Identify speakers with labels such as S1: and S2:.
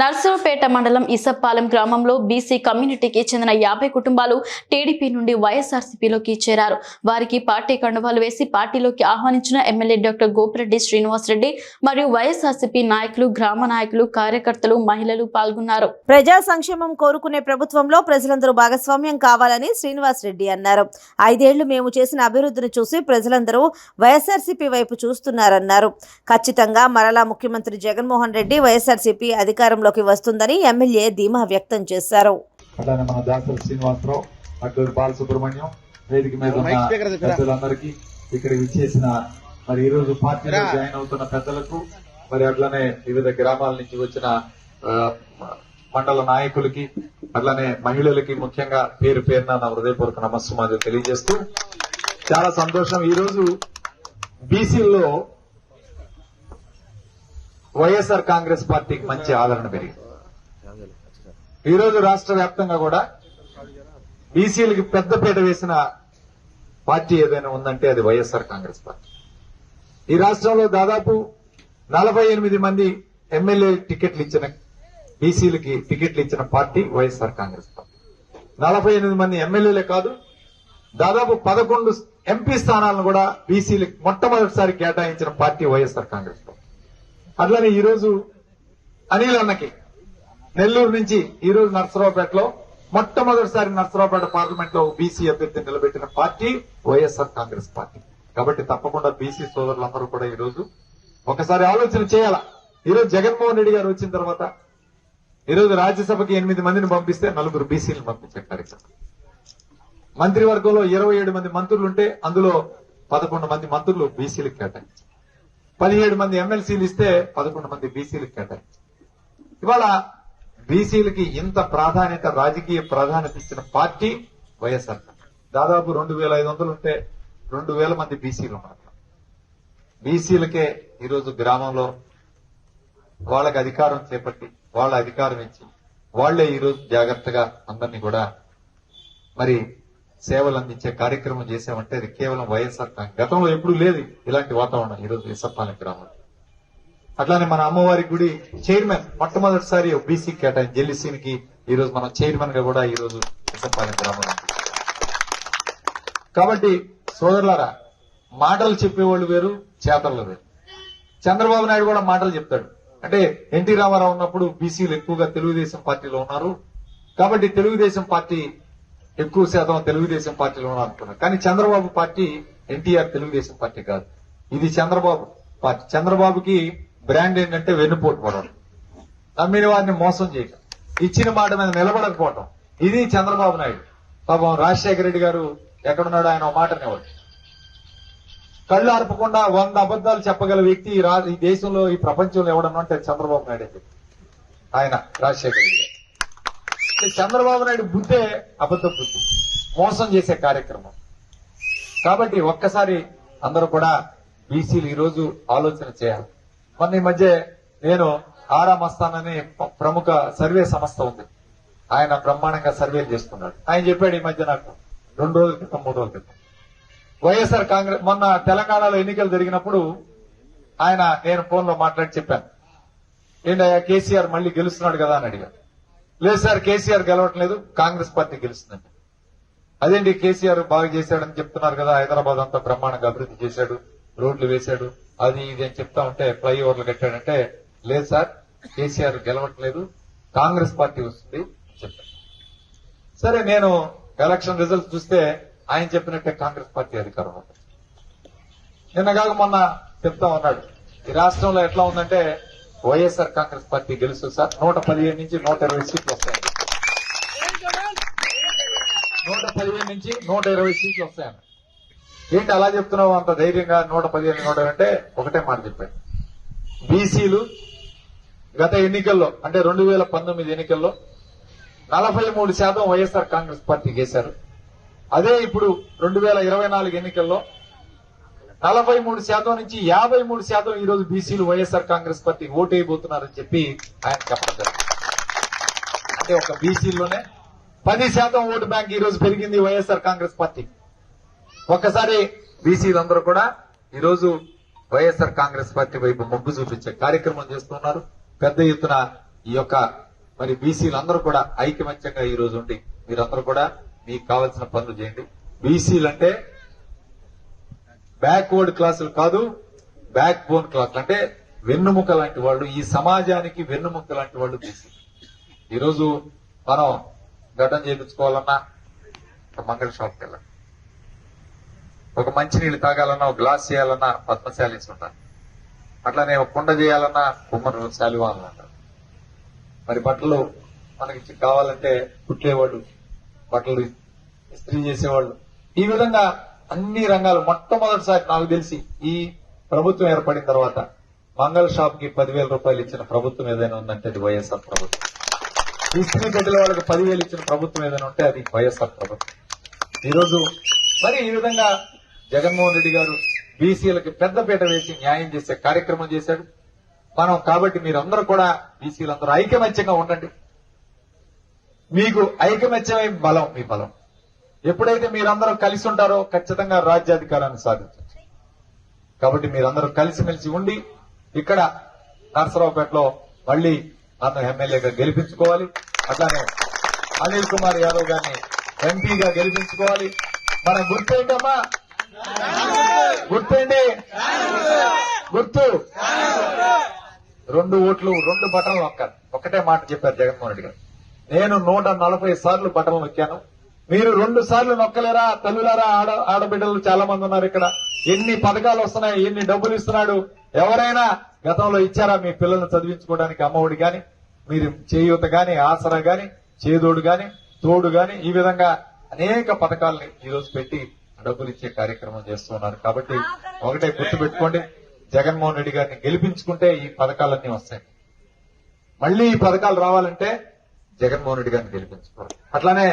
S1: నర్సరావుపేట మండలం ఇసప్పాలెం గ్రామంలో బీసీ కమ్యూనిటీకి చెందిన యాభై కుటుంబాలు టీడీపీ నుండి వైఎస్ఆర్సీపీలోకి చేరారు. వారికి పార్టీ కండువాలు వేసి పార్టీలోకి ఆహ్వానించిన ఎమ్మెల్యే డాక్టర్ గోపిరెడ్డి శ్రీనివాసరెడ్డి మరియు వైఎస్ఆర్సీపీ నాయకులు గ్రామ నాయకులు కార్యకర్తలు మహిళలు పాల్గొన్నారు.
S2: ప్రజా సంక్షేమం కోరుకునే ప్రభుత్వంలో ప్రజలందరూ భాగస్వామ్యం కావాలని శ్రీనివాస్ రెడ్డి అన్నారు. ఐదేళ్ళు మేము చేసిన అభివృద్ధిని చూసి ప్రజలందరూ వైఎస్ఆర్సీపీ వైపు చూస్తున్నారన్నారు. ఖచ్చితంగా మరలా ముఖ్యమంత్రి జగన్మోహన్ రెడ్డి వైఎస్ఆర్సీపీ అధికారంలో అధికారంలోకి వస్తుందని ఎమ్మెల్యే ధీమా వ్యక్తం చేశారు.
S3: అలానే మన దాసరి శ్రీనివాసరావు అడ్డూరు బాలసుబ్రహ్మణ్యం వేదిక మీద. పెద్దలందరికీ ఇక్కడ విచ్చేసిన మరి ఈ రోజు పార్టీలో జాయిన్ అవుతున్న పెద్దలకు మరి అట్లనే వివిధ గ్రామాల నుంచి వచ్చిన ఆ, మండల నాయకులకి అట్లనే మహిళలకి ముఖ్యంగా పేరు పేరున నా హృదయపూర్వక నమస్సుమాజు తెలియజేస్తూ చాలా సంతోషం. ఈ రోజు బీసీల్లో వైఎస్ఆర్ కాంగ్రెస్ పార్టీకి మంచి ఆదరణ పెరిగింది. ఈరోజు రాష్ట్ర వ్యాప్తంగా కూడా బీసీలకి పెద్దపీట వేసిన పార్టీ ఏదైనా ఉందంటే అది వైఎస్ఆర్ కాంగ్రెస్ పార్టీ. ఈ రాష్ట్రంలో దాదాపు నలభై ఎనిమిది మంది ఎమ్మెల్యే టికెట్లు ఇచ్చిన బీసీలకి టికెట్లు ఇచ్చిన పార్టీ వైఎస్ఆర్ కాంగ్రెస్ పార్టీ. నలభై ఎనిమిది మంది ఎమ్మెల్యేలే కాదు దాదాపు పదకొండు ఎంపీ స్థానాలను కూడా బీసీలకు మొట్టమొదటిసారి కేటాయించిన పార్టీ వైఎస్ఆర్ కాంగ్రెస్ పార్టీ. అట్లనే ఈ రోజు అనిల్ అన్నకి నెల్లూరు నుంచి ఈ రోజు నర్సరావుపేటలో మొట్టమొదటిసారి నర్సరావుపేట పార్లమెంట్లో బీసీ అభ్యర్థిని నిలబెట్టిన పార్టీ వైఎస్ఆర్ కాంగ్రెస్ పార్టీ. కాబట్టి తప్పకుండా బీసీ సోదరులందరూ కూడా ఈ రోజు ఒకసారి ఆలోచన చేయాలా? ఈ రోజు జగన్మోహన్ రెడ్డి గారు వచ్చిన తర్వాత ఈ రోజు రాజ్యసభకి ఎనిమిది మందిని పంపిస్తే నలుగురు బీసీలను పంపించే కార్యక్రమం. మంత్రివర్గంలో ఇరవై ఏడు మంది మంత్రులు ఉంటే అందులో పదకొండు మంది మంత్రులు బీసీలకు కేటాయించారు. పదిహేడు మంది ఎమ్మెల్సీలు ఇస్తే పదకొండు మంది బీసీలకు కేటాయించారు ఇవాళ బీసీలకి ఇంత ప్రాధాన్యత రాజకీయ ప్రాధాన్యత ఇచ్చిన పార్టీ వైఎస్ఆర్ దాదాపు రెండు వేల ఐదు వందలు ఉంటే రెండు వేల మంది బీసీలు ఉన్నారు. బీసీలకే ఈరోజు గ్రామంలో వాళ్ళకి అధికారం చేపట్టి వాళ్ళ అధికారం ఇచ్చి వాళ్ళే ఈరోజు జాగ్రత్తగా అందరినీ కూడా మరి సేవలు అందించే కార్యక్రమం చేసామంటే అది కేవలం వైఎస్ఆర్ కాంగ్రెస్ గతంలో ఎప్పుడూ లేదు ఇలాంటి వాతావరణం ఈరోజు ఇసప్పాలెం గ్రామంలో. అట్లానే మన అమ్మవారి గుడి చైర్మన్ మొట్టమొదటిసారి బీసీ కేటాయి జెల్లిసీనికి ఈ రోజు మనం చైర్మన్గా కూడా ఈ రోజు ఇసప్పాలెం గ్రామం కాబట్టి సోదరులారా మాటలు చెప్పేవాళ్ళు వేరు చేతలు వేరు. చంద్రబాబు నాయుడు కూడా మాటలు చెప్తాడు. అంటే ఎన్టీ రామారావు ఉన్నప్పుడు బీసీలు ఎక్కువగా తెలుగుదేశం పార్టీలో ఉన్నారు. కాబట్టి తెలుగుదేశం పార్టీ ఎక్కువ శాతం తెలుగుదేశం పార్టీలో ఉన్నారు అనుకున్నారు కానీ Chandrababu party NTR Telugu Desam party కాదు. ఇది చంద్రబాబు పార్టీ. చంద్రబాబుకి బ్రాండ్ ఏంటంటే వెన్నుపోటు పడడం. నమ్మిన వారిని మోసం చేయటం. ఇచ్చిన మాట మీద నిలబడకపోవటం. ఇది చంద్రబాబు నాయుడు. పాపం రాజశేఖర రెడ్డి గారు ఎక్కడున్నాడు ఆయన ఓ మాట అనేవాడు కళ్ళు అర్పకుండా వంద అబద్ధాలు చెప్పగల వ్యక్తి ఈ ఈ దేశంలో ఈ ప్రపంచంలో ఎవడన్నా అంటే చంద్రబాబు నాయుడు ఆయన రాజశేఖర రెడ్డి అంటే చంద్రబాబు నాయుడు బుద్ధే అబద్ధ బుద్ధి. మోసం చేసే కార్యక్రమం. కాబట్టి ఒక్కసారి అందరూ కూడా బీసీలు ఈ రోజు ఆలోచన చేయాలి. మొన్న ఈ మధ్య నేను ఆరా మస్తాన్ అనే ప్రముఖ సర్వే సంస్థ ఉంది. ఆయన బ్రహ్మాండంగా సర్వేలు చేస్తున్నాడు. ఆయన చెప్పాడు ఈ మధ్య నాకు రెండు రోజుల క్రితం మూడు రోజుల క్రితం. వైఎస్ఆర్ కాంగ్రెస్ మొన్న తెలంగాణలో ఎన్నికలు జరిగినప్పుడు ఆయన నేను ఫోన్లో మాట్లాడి చెప్పాను. ఏంటయ్యా కేసీఆర్ మళ్ళీ గెలుస్తున్నాడు కదా అని అడిగాను. లేదు సార్ కేసీఆర్ గెలవట్లేదు కాంగ్రెస్ పార్టీ గెలుస్తుందండి. అదేంటి కేసీఆర్ బాగా చేశాడని చెప్తున్నారు కదా హైదరాబాద్ అంతా బ్రహ్మాండంగా అభివృద్ధి చేశాడు రోడ్లు వేశాడు అది ఇది అని చెప్తా ఉంటే ఫ్లైఓవర్లు కట్టాడంటే లేదు సార్ కేసీఆర్ గెలవట్లేదు కాంగ్రెస్ పార్టీ వస్తుంది అని చెప్పాడు సరే నేను ఎలక్షన్ రిజల్ట్స్ చూస్తే ఆయన చెప్పినట్టే కాంగ్రెస్ పార్టీ అధికారం ఉంది. నిన్న కాక మొన్న చెప్తా ఉన్నాడు ఈ రాష్ట్రంలో ఎట్లా ఉందంటే వైఎస్ఆర్ కాంగ్రెస్ పార్టీ గెలుస్తుంది సార్. నూట పదిహేను నుంచి నూట ఇరవై సీట్లు వస్తాయి. నూట పదిహేను నుంచి నూట ఇరవై సీట్లు వస్తాయని ఏంటి అలా చెప్తున్నావు? అంత ధైర్యంగా నూట పదిహేను నూట అంటే ఒకటే మాట చెప్పాడు బీసీలు గత ఎన్నికల్లో అంటే రెండు వేల పంతొమ్మిది ఎన్నికల్లో నలభై మూడు శాతం వైఎస్ఆర్ కాంగ్రెస్ పార్టీ గేశారు అదే ఇప్పుడు రెండు వేల ఇరవై నాలుగు ఎన్నికల్లో నలభై మూడు శాతం నుంచి యాభై మూడు శాతం ఈ రోజు బీసీలు వైఎస్ఆర్ కాంగ్రెస్ పార్టీ ఓటు వేయబోతున్నారని చెప్పి ఆయన చెప్పడం జరిగింది. అంటే ఒక బీసీలోనే పది శాతం ఓటు బ్యాంక్ ఈ రోజు పెరిగింది వైఎస్ఆర్ కాంగ్రెస్ పార్టీ. ఒక్కసారి బీసీలందరూ కూడా ఈ రోజు వైఎస్ఆర్ కాంగ్రెస్ పార్టీ వైపు మొగ్గు చూపించే కార్యక్రమం చేస్తున్నారు. పెద్ద ఎత్తున ఈ యొక్క మరి బీసీలందరూ కూడా ఐకమత్యంగా ఈ రోజు ఉండి మీరందరూ కూడా మీకు కావాల్సిన పనులు చేయండి. బీసీలు అంటే బ్యాక్వర్డ్ క్లాసులు కాదు బ్యాక్ బోన్ క్లాసులు. అంటే వెన్నుముక లాంటి వాళ్ళు ఈ సమాజానికి వెన్నుముక లాంటి వాళ్ళు బీసీ ఈరోజు మనం గడ్డం చేయించుకోవాలన్నా ఒక మంగళ షాప్కి వెళ్ళాలి. ఒక మంచినీళ్ళు తాగాలన్నా ఒక గ్లాస్ చేయాలన్నా పద్మశాలీస్ ఉంటారు అట్లానే ఒక కుండ చేయాలన్నా కుమ్మరు శాలివాన్లు మరి బట్టలు మనకి కావాలంటే కుట్టేవాళ్ళు బట్టలు ఇస్త్రీ చేసేవాళ్ళు. ఈ విధంగా అన్ని రంగాలు మొట్టమొదటిసారి నాకు తెలిసి ఈ ప్రభుత్వం ఏర్పడిన తర్వాత మంగళ షాప్కి పదివేల రూపాయలు ఇచ్చిన ప్రభుత్వం ఏదైనా ఉందంటే అది వైఎస్ఆర్ ప్రభుత్వం. ఇస్త్రీ గడ్డల వాళ్ళకి పదివేలు ఇచ్చిన ప్రభుత్వం ఏదైనా ఉంటే అది వైఎస్ఆర్ ప్రభుత్వం. ఈరోజు మరి ఈ విధంగా జగన్మోహన్ రెడ్డి గారు బీసీలకు పెద్దపీట వేసి న్యాయం చేసే కార్యక్రమం చేశాడు. మనం కాబట్టి మీరందరూ కూడా బీసీలందరూ ఐకమత్యంగా ఉండండి. మీకు ఐకమత్యమే బలం మీ బలం. ఎప్పుడైతే మీరందరూ కలిసి ఉంటారో ఖచ్చితంగా రాజ్యాధికారాన్ని సాధించవచ్చు. కాబట్టి మీరందరూ కలిసిమెలిసి ఉండి ఇక్కడ నరసరావుపేటలో మళ్ళీ నన్ను ఎమ్మెల్యేగా గెలిపించుకోవాలి. అట్లానే అనిల్ కుమార్ యాదవ్ గారిని ఎంపీగా గెలిపించుకోవాలి. మనం గుర్తేంటమ్మా? గుర్తండి గుర్తు? రెండు ఓట్లు రెండు బటన్లు నొక్కాలి. ఒకటే మాట చెప్పారు జగన్మోహన్ రెడ్డి గారు. నేను నూట నలభై సార్లు బటన్లు నొక్కాను. మీరు రెండు సార్లు నొక్కలేరా తల్లులారా ఆడ ఆడబిడ్డలు చాలా మంది ఉన్నారు ఇక్కడ. ఎన్ని పథకాలు వస్తున్నాయి ఎన్ని డబ్బులు ఇస్తున్నాడు ఎవరైనా గతంలో ఇచ్చారా మీ పిల్లల్ని చదివించుకోవడానికి అమ్మఒడి గాని మీరు చేయూత గాని ఆసరా గాని చేదోడు గాని తోడు గాని ఈ విధంగా అనేక పథకాలని ఈ రోజు పెట్టి డబ్బులు ఇచ్చే కార్యక్రమం చేస్తున్నారు కాబట్టి ఒకటే గుర్తు పెట్టుకోండి జగన్మోహన్ రెడ్డి గారిని గెలిపించుకుంటే ఈ పథకాలన్నీ వస్తాయి. మళ్ళీ ఈ పథకాలు రావాలంటే జగన్మోహన్ రెడ్డి గారిని గెలిపించుకోవాలి. అట్లానే